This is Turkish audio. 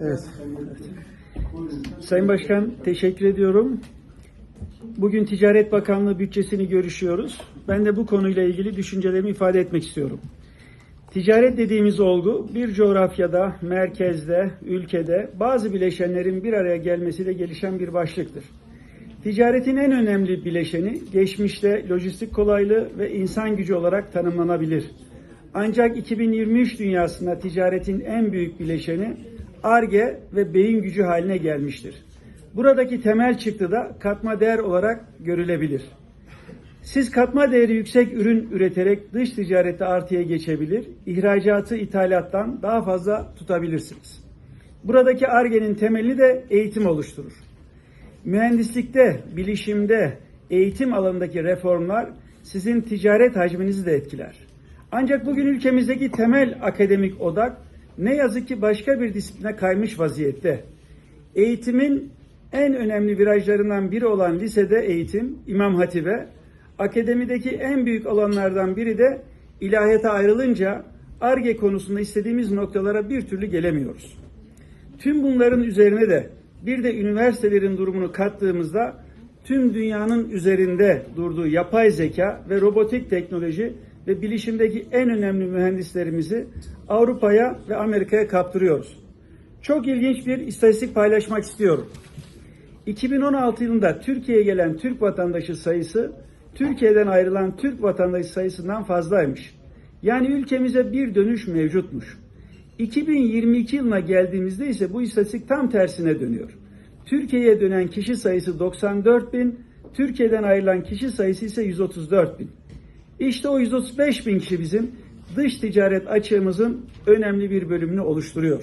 Evet. Sayın Başkan teşekkür ediyorum. Bugün Ticaret Bakanlığı bütçesini görüşüyoruz. Ben de bu konuyla ilgili düşüncelerimi ifade etmek istiyorum. Ticaret dediğimiz olgu bir coğrafyada, merkezde, ülkede bazı bileşenlerin bir araya gelmesiyle gelişen bir başlıktır. Ticaretin en önemli bileşeni geçmişte lojistik kolaylığı ve insan gücü olarak tanımlanabilir. Ancak 2023 dünyasında ticaretin en büyük bileşeni ARGE ve beyin gücü haline gelmiştir. Buradaki temel çıktı da katma değer olarak görülebilir. Siz katma değeri yüksek ürün üreterek dış ticarette artıya geçebilir, ihracatı ithalattan daha fazla tutabilirsiniz. Buradaki ARGE'nin temeli de eğitim oluşturur. Mühendislikte, bilişimde, eğitim alanındaki reformlar sizin ticaret hacminizi de etkiler. Ancak bugün ülkemizdeki temel akademik odak ne yazık ki başka bir disipline kaymış vaziyette. Eğitimin en önemli virajlarından biri olan lisede eğitim, İmam Hatip'e, akademideki en büyük alanlardan biri de ilahiyata ayrılınca ARGE konusunda istediğimiz noktalara bir türlü gelemiyoruz. Tüm bunların üzerine de bir de üniversitelerin durumunu kattığımızda tüm dünyanın üzerinde durduğu yapay zeka ve robotik teknoloji ve bilişimdeki en önemli mühendislerimizi Avrupa'ya ve Amerika'ya kaptırıyoruz. Çok ilginç bir istatistik paylaşmak istiyorum. 2016 yılında Türkiye'ye gelen Türk vatandaşı sayısı Türkiye'den ayrılan Türk vatandaşı sayısından fazlaymış. Yani ülkemize bir dönüş mevcutmuş. 2022 yılına geldiğimizde ise bu istatistik tam tersine dönüyor. Türkiye'ye dönen kişi sayısı 94 bin, Türkiye'den ayrılan kişi sayısı ise 134 bin. İşte o 135 bin kişi bizim dış ticaret açığımızın önemli bir bölümünü oluşturuyor.